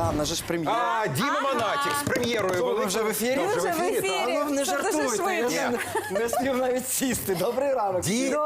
Да, в нас же ж прем'єра. А, Діма Монатік з прем'єрою Що, ви вже в ефірі? Ну, Вже в ефірі. А ну не Це дуже жартуйте, я швидко. не спів навіть сісти. Добрий ранок. Діма,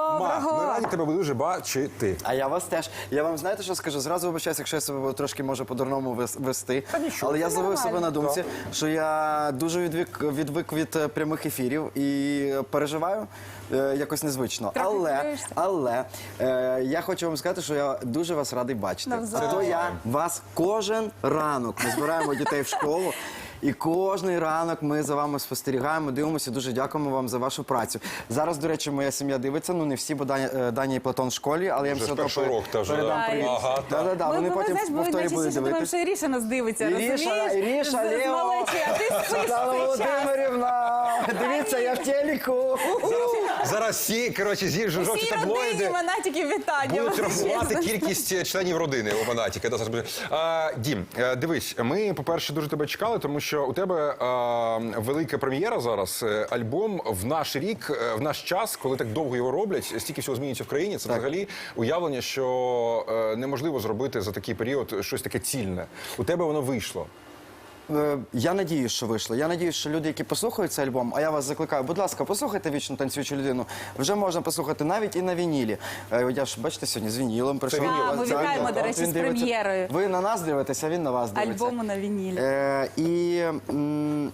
Доброго. ми раді тебе дуже бачити. А я вас теж. Я вам знаєте, що скажу? Зразу вибачаюся, якщо я себе трошки може по-дурному вес- вести. нічого, Але я зловив себе на думці, що я дуже відвик, відвик від е, прямих ефірів і переживаю е, якось незвично. Трохи але хвилюєшся? але е, я хочу вам сказати, що я дуже вас радий бачити. Навзаєм. Зато я вас кожен ранок. Ми збираємо дітей в школу. І кожний ранок ми за вами спостерігаємо, дивимося. Дуже дякуємо вам за вашу працю. Зараз, до речі, моя сім'я дивиться. Ну не всі, бо Даня, е, Даня і Платон в школі, але я їм все одно передам да. привіт. Ага, Да, да, да, Ми, Вони ми, потім знаєш, в ми повторі будуть дивитися. що Іріша нас дивиться, Іріша, розумієш? Іріша, З- з Лео. малечі, а ти спиш Оксана цей час. Володимирівна, дивіться, я в телеку. Зараз всі, коротше, з'їжджу жовті Всій родині таблоїди. Монатіків вітання. Будуть рахувати кількість е, членів родини у Монатіка. Зараз буде. Дім, е, дивись, ми, по-перше, дуже тебе чекали, тому що у тебе е, велика прем'єра зараз. е, Альбом в наш рік, е, в наш час, коли так довго його роблять, стільки всього змінюється в країні. Це взагалі уявлення, що е, неможливо зробити за такий період щось таке цільне. У тебе воно вийшло. Е, Я надію, що вийшло. Я надію, що люди, які послухають цей альбом, а я вас закликаю, будь ласка, послухайте вічно танцюючу людину. Вже можна послухати навіть і на вінілі. Е, Я ж бачите, сьогодні з вінілом прийшов. вініл. А, ми Так, вітаємо, так, до речі, він з дивиться. прем'єрою. Ви на нас дивитеся, він на вас дивиться. Альбому на вінілі. Е, і м,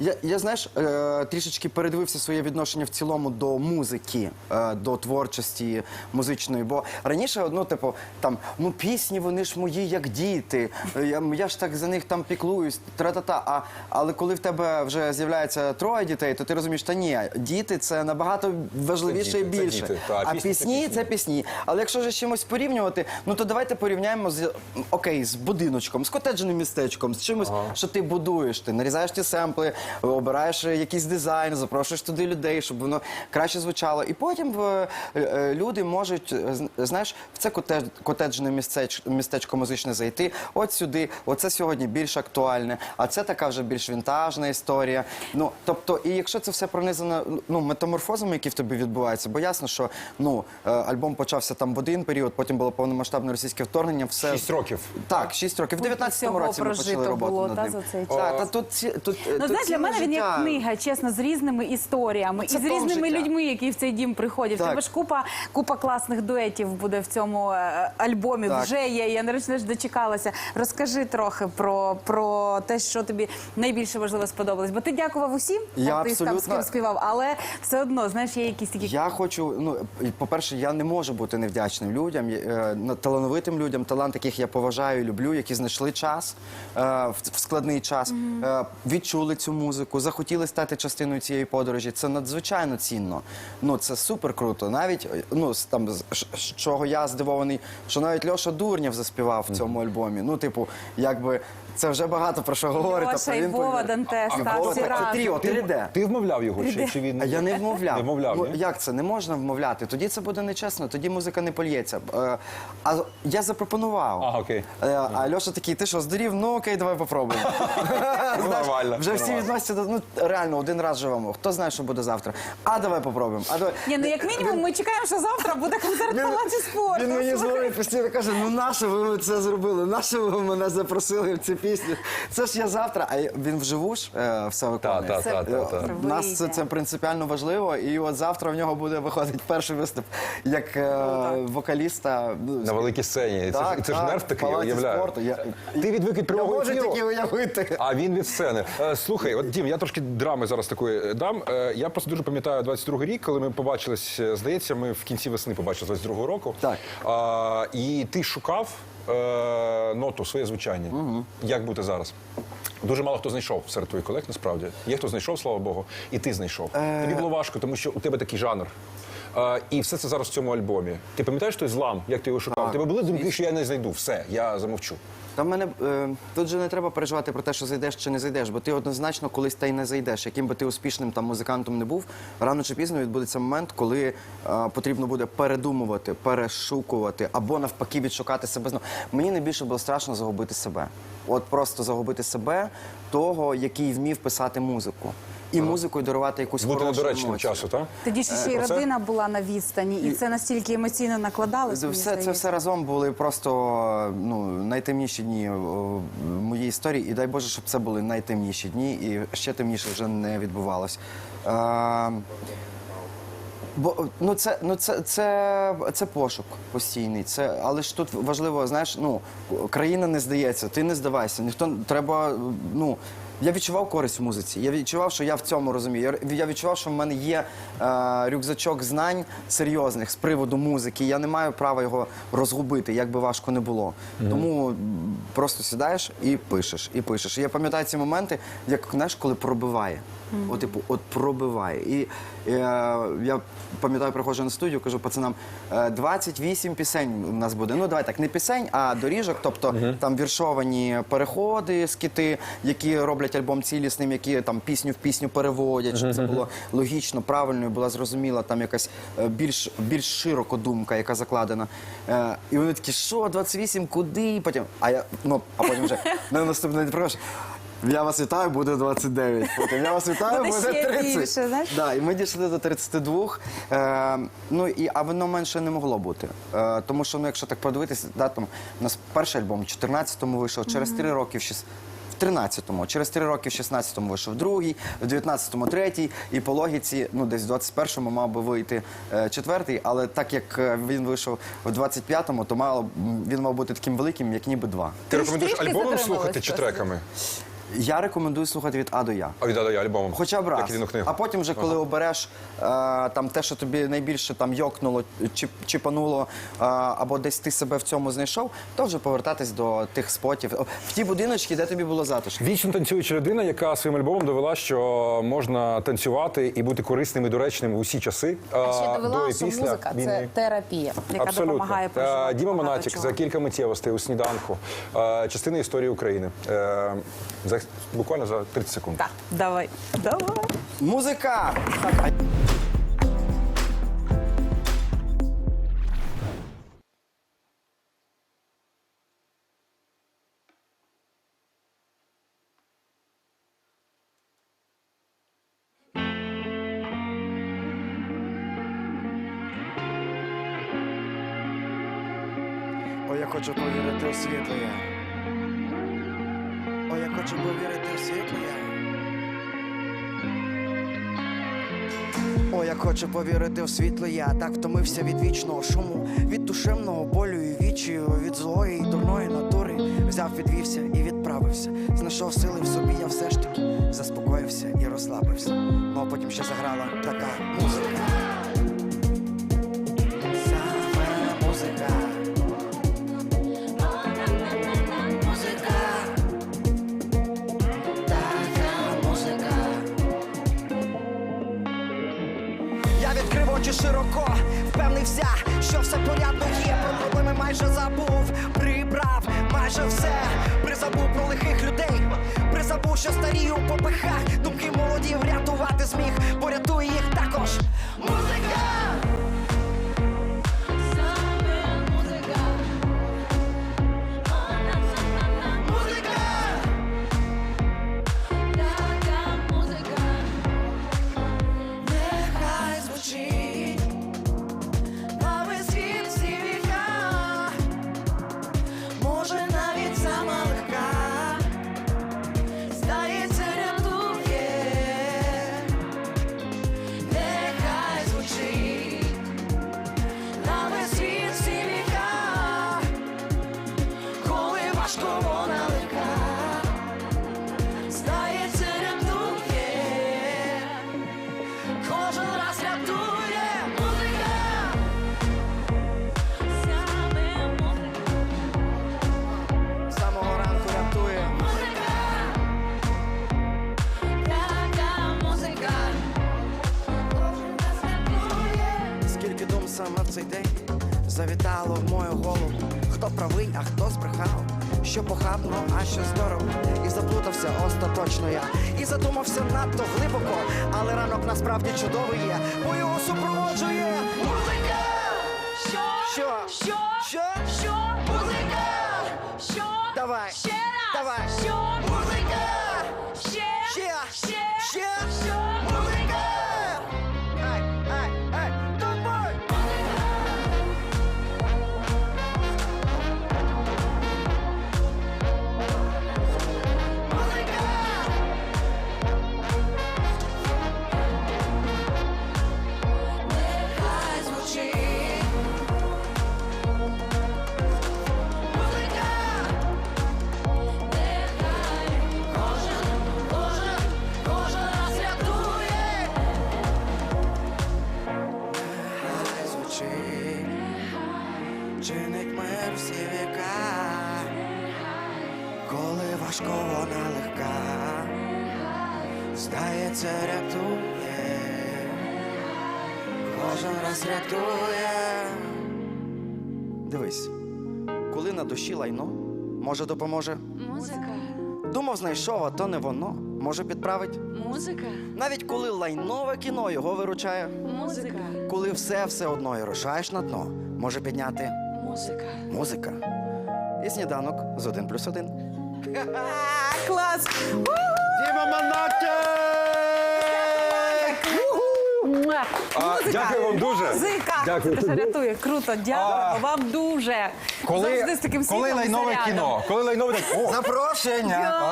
я, я знаєш, е, трішечки передивився своє відношення в цілому до музики, е, до творчості музичної. Бо раніше, ну, типу, там, ну пісні, вони ж мої як діти. е, Я, я ж так за них там піклуюсь, тра-та-та. А, але коли в тебе вже з'являється троє дітей, то ти розумієш, та ні, діти це набагато важливіше Це і діти, це більше. діти, та, а пісні це пісні пісні. це пісні. Але якщо ж з чимось порівнювати, ну то давайте порівняємо з окей, з будиночком, з котеджним містечком, з чимось, що ти будуєш. Ти нарізаєш ті семпли, обираєш якийсь дизайн, запрошуєш туди людей, щоб воно краще звучало. І потім е, е, люди можуть, е, з- знаєш, в це котедж, котеджне містеч, містечко музичне зайти. От сюди, оце сьогодні більш актуальне, а це така вже більш вінтажна історія. Ну тобто, і якщо це все пронизано ну метаморфозами, які в тобі відбуваються, бо ясно, що ну альбом почався там в один період, потім було повномасштабне російське вторгнення. Все Шість років. Так, шість років. В 19-му році ми почали прожито роботу було, над та, за цей Так, час. та тут тут Ну, тут знаєш, для мене він як книга, чесно, з різними історіями Це і з різними життя. людьми, які в цей дім приходять. Так. Тебе ж купа, купа класних дуетів буде в цьому е, альбомі. Так. Вже є. Я нарешті ж дочекалася. Розкажи трохи про, про те, що тобі найбільше важливо сподобалось. Бо ти дякував усім Я артистам, з абсолютно- ким співав, але все одно, знаєш, є якісь такі Я хочу, ну по-перше, я не можу бути невдячним людям, е, талановитим людям, талант, яких я поважаю, і люблю, які знайшли час е, в, складний час, е, відчули цю музику, захотіли стати частиною цієї подорожі. Це надзвичайно цінно. Ну це супер круто. Навіть е, ну там з чого я здивований, що навіть Льоша Дурнєв заспівав в цьому альбомі. Ну, типу, якби це вже багато про що говорить. Льоша, тобто і Вова Дантес, всі так, разом. Це тріо, ти де? Ти вмовляв його, чи, чи він А я не вмовляв. Не вмовляв, ну, ні? як це? Не можна вмовляти. Тоді це буде нечесно, тоді музика не польється. Е, А я запропонував. Ага, окей. Е, А Льоша такий, ти що, здурів? Ну окей, давай попробуємо. Ну, нормально. Вже всі нормально. відносяться до ну реально один раз живемо. Хто знає, що буде завтра? А давай попробуємо. А давай. Ні, ну як мінімум, ми чекаємо, що завтра буде концерт в палаці спорту. Він мені дзвонить постійно каже: ну наше ви це зробили? Наше ви мене запросили в цю пісню? Це ж я завтра. А він вживу ж е, все виконує. Та, та, та, та, та. Е, У нас це, це принципіально важливо, і от завтра в нього буде виходити перший виступ як е, вокаліста. ну, На великій сцені. Це, ж- і це ж нерв такий, я Палаці уявляю. спорту. Я, Ти відвик від я прямого можу ефіру. тільки уявити. А він від сцени. Е, Слухай, от Дім, я трошки драми зараз такої дам. Е, Я просто дуже пам'ятаю 22-й рік, коли ми побачились. е, Здається, ми в кінці весни побачили 22-го року. Так. А, і ти шукав е, ноту, своє звучання. Як бути зараз? Дуже мало хто знайшов серед твоїх колег, насправді. Є хто знайшов, слава Богу, і ти знайшов. Е. Тобі було важко, тому що у тебе такий жанр. Е, і все це зараз в цьому альбомі. Ти пам'ятаєш той злам, як ти його шукав? У тебе були думки, що я не знайду. Все, я замовчу. Та в мене е, тут же не треба переживати про те, що зайдеш чи не зайдеш, бо ти однозначно колись та й не зайдеш. Яким би ти успішним там музикантом не був, рано чи пізно відбудеться момент, коли е, потрібно буде передумувати, перешукувати або навпаки відшукати себе знову. Мені найбільше було страшно загубити себе. От просто загубити себе, того, який вмів писати музику. І музикою дарувати якусь Бути хорошу недоречним емоцію. часу, так? Тоді ж ще й Оце? родина була на відстані, і це настільки емоційно накладалося. Це все, це все разом були просто ну, найтемніші дні о, історії, і дай Боже, щоб це були найтемніші дні, і ще темніше вже не відбувалось. Е, Бо ну це ну це, це, це пошук постійний. Це але ж тут важливо, знаєш, ну країна не здається, ти не здавайся. Ніхто треба. Ну я відчував користь в музиці. Я відчував, що я в цьому розумію. Я, відчував, що в мене є е, рюкзачок знань серйозних з приводу музики. Я не маю права його розгубити, як би важко не було. Тому просто сідаєш і пишеш, і пишеш. І я пам'ятаю ці моменти, як знаєш, коли пробиває. От, типу, от пробиває. І е, я пам'ятаю, приходжу на студію, кажу пацанам, е, 28 пісень у нас буде. Ну, давай так, не пісень, а доріжок, тобто там віршовані переходи, скіти, які роблять альбом цілісним, які там пісню в пісню переводять, щоб це було логічно, правильно і була зрозуміла там якась е, більш, більш широко думка, яка закладена. Е, і вони такі, що, 28, куди? І потім, а я, ну, а потім вже на наступний день приходиш. Я вас вітаю, буде 29. Потім я вас вітаю, Буде буде 30. більше, знаєш? Да, і ми дійшли до 32. Е, ну і а воно менше не могло бути. Е, тому що, ну, якщо так подивитися, да, там у нас перший альбом в 14-му вийшов, через 3 роки в 6 в 13-му, через три роки в 16-му вийшов другий, в 19-му третій, і по логіці, ну десь в 21-му мав би вийти е, четвертий, але так як е, він вийшов в 25-му, то мало, б- він мав бути таким великим, як ніби два. Ти рекомендуєш альбомом слухати чи просто. треками? Я рекомендую слухати від А до Я. А віддаю альбомом. Хоча б раз. Як єдину книгу. А потім, вже, коли обереш е, там те, що тобі найбільше там йокнуло, чіп, чіпануло, е, або десь ти себе в цьому знайшов, то вже повертатись до тих спотів. В ті будиночки, де тобі було затишно. Вічно танцююча людина, яка своїм альбомом довела, що можна танцювати і бути корисним і доречним в усі часи. А ще до довела, і що після музика війни. це терапія. яка Абсолютно. допомагає Е, проживати Діма Монатік чого. за кілька миттєвостей у сніданку. Е, Частина історії України. Е, буквально за 30 секунд. Так, давай, давай. Музика! Так, я хочу повірити у світло я хочу повірити у світло. О, я хочу повірити в світло, я так втомився від вічного шуму, від душевного болю і вічію, від злої і дурної натури. Взяв, відвівся і відправився. Знайшов сили в собі, я все ж таки заспокоївся і розслабився. Ну а потім ще заграла така музика. Я відкрив очі широко, впевнився, що все порядно є. Про проблеми майже забув, прибрав майже все. Призабув про лихих людей, призабув, що старію по пихах. Думки молоді врятувати зміг, порятує їх також. Музика! Саме в цей день завітало в мою голову. Хто правий, а хто збрехав. Що похабно, а що здорово. І заплутався остаточно я. І задумався надто глибоко. Але ранок насправді чудовий є, бо його супроводжує музика. Що? Що? Що? Що? Музика! Що? Давай. Ще раз. Давай. Що? всі віка, коли важко вона легка, здається, рятує, кожен раз рятує. Дивись, коли на душі лайно, може допоможе. Музика. Думав, знайшов, а то не воно. Може підправить. Музика. Навіть коли лайнове кіно його виручає. Музика. Коли все все одно і рушаєш на дно, може підняти музика. музика. І сніданок з один плюс один. А, клас! Діма Муа! А, Музика! дякую вам дуже. Музика! Дякую. Це рятує. Круто, дякуємо А. вам дуже. Завжди з таким коли світлом лайнове кіно? Коли лайнове так. О, Запрошення!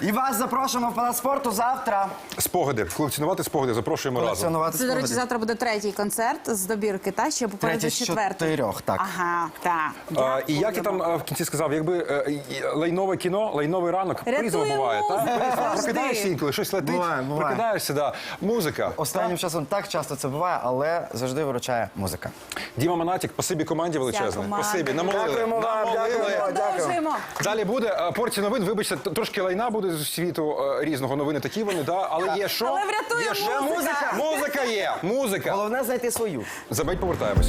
І вас запрошуємо в палац спорту завтра. спогади. Колекціонувати спогади. Запрошуємо разом. Колекціонувати Це, до речі, спогади. завтра буде третій концерт з добірки, та ще попереду Третій з четвертий. чотирьох, так. Ага, так. А, і як я там а, в кінці сказав, якби е, і- лайнове кіно, лайновий ранок, Рятує буває. так? завжди. Прокидаєшся інколи, щось летить, Буває, буває. прокидаєшся, да. музика. Останнім часом так часто це буває, але завжди виручає музика. Діма Монатік, спасибі команді величезне. Спасибі, намолили. Дякуємо вам, намолили. дякуємо. Продовжуємо. Далі буде порція новин. Вибачте, т- трошки лайна буде з світу е, різного. Новини такі вони, да. але є що? Але врятує є що? музика. Музика є. Музика. Головне знайти свою. Забить повертаємось.